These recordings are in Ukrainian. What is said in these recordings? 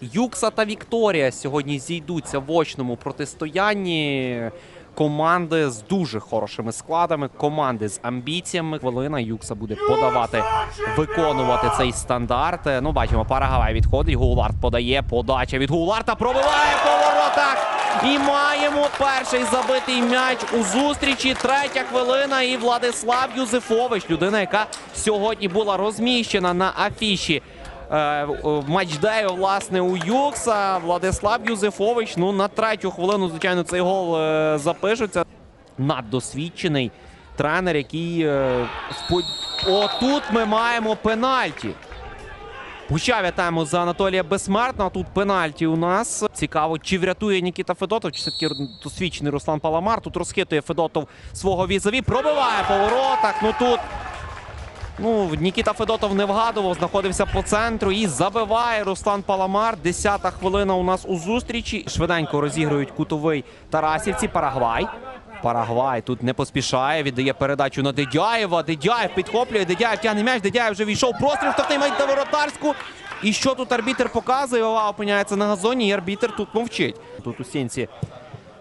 Юкса та Вікторія сьогодні зійдуться в очному протистоянні. Команди з дуже хорошими складами, команди з амбіціями. Хвилина Юкса буде подавати, виконувати цей стандарт. Ну, бачимо, Парагавай відходить. Гулард подає. Подача від Гуларта пробиває по воротах. І маємо перший забитий м'яч у зустрічі. Третя хвилина. І Владислав Юзефович, людина, яка сьогодні була розміщена на афіші. Е, матчдею, власне, у Юкса Владислав Юзефович. Ну, на третю хвилину, звичайно, цей гол е, запишеться. Наддосвідчений тренер, який е, отут ми маємо пенальті. Гуща вітаємо за Анатолія Безсмертного. Тут пенальті у нас. Цікаво, чи врятує Нікіта Федотов, чи все-таки досвідчений Руслан Паламар. Тут розхитує Федотов свого візові. Пробиває по воротах. Ну тут. Ну, Нікіта Федотов не вгадував, знаходився по центру і забиває Руслан Паламар. Десята хвилина у нас у зустрічі. Швиденько розігрують кутовий Тарасівці. Парагвай. Парагвай тут не поспішає, віддає передачу на Дедяєва. Дедяєв підхоплює, Дедяєв тягне м'яч, Дедяєв вже війшов. Простріл штрафний м'яч на воротарську. І що тут арбітер показує? Ова опиняється на газоні, і арбітер тут мовчить. Тут у стінці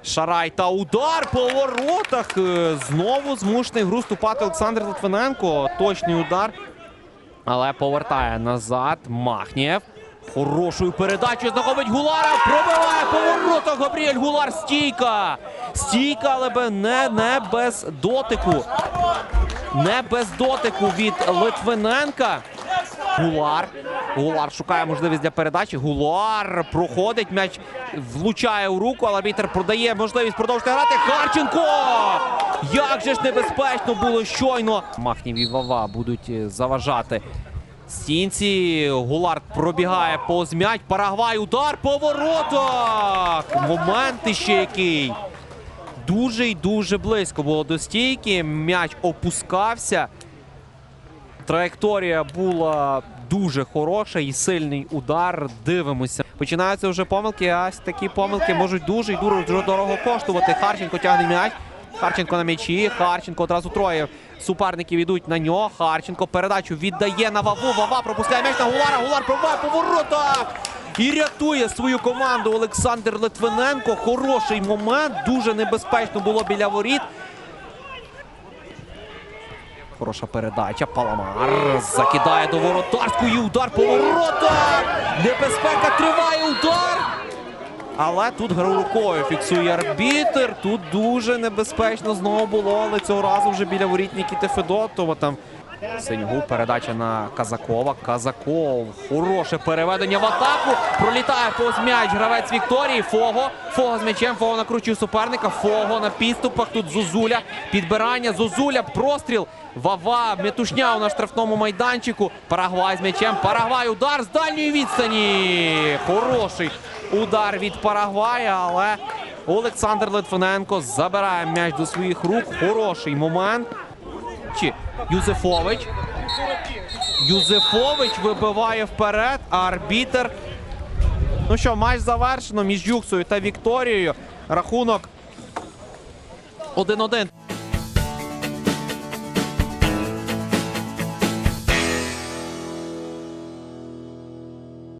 Шарай та удар по воротах. Е, Знову змушений гру вступати Олександр Литвиненко. Точний удар. Але повертає назад Махнєв. Хорошою передачею знаходить Гулара. Пробиває по воротах Габріель Гулар. Стійка. Стійка, але не, не без дотику. Не без дотику від Литвиненка. Гулар. Гулар шукає можливість для передачі. Гулар проходить м'яч, влучає у руку, але арбітер продає можливість продовжити грати. Харченко! Як же ж небезпечно було щойно. Махнів і Вава будуть е, заважати. Стінці Гулар пробігає повз м'яч. Парагвай удар по воротах. Момент іще який. Дуже й дуже близько було до стійки. М'яч опускався. Траєкторія була дуже хороша і сильний удар. Дивимося. Починаються вже помилки, а такі помилки можуть дуже і дуже дорого коштувати. Харченко тягне м'яч. Харченко на м'ячі. Харченко одразу троє суперників йдуть на нього. Харченко передачу віддає на Ваву. Вава пропускає м'яч на Гулара. Гулар пробиває по воротах. І рятує свою команду Олександр Литвиненко. Хороший момент. Дуже небезпечно було біля воріт. Хороша передача. Паламар закидає до воротарської. Удар по воротах. Небезпека триває удар. Але тут гру рукою фіксує арбітер. Тут дуже небезпечно знову було, але цього разу вже біля воріт Нікіти Федотова. Там Синьгу передача на Казакова. Казаков. Хороше переведення в атаку. Пролітає повз м'яч гравець Вікторії. Фого. Фого з м'ячем. Фого накручує суперника. Фого на підступах. Тут Зозуля. Підбирання. Зозуля. Простріл. Вава. Метушня на штрафному майданчику. Парагвай з м'ячем. Парагвай. Удар з дальньої відстані. Хороший удар від Парагвая, але Олександр Литвиненко забирає м'яч до своїх рук. Хороший момент. Чи Юзефович. Юзефович вибиває вперед, а арбітер. Ну що, матч завершено між Юксою та Вікторією. Рахунок 1-1.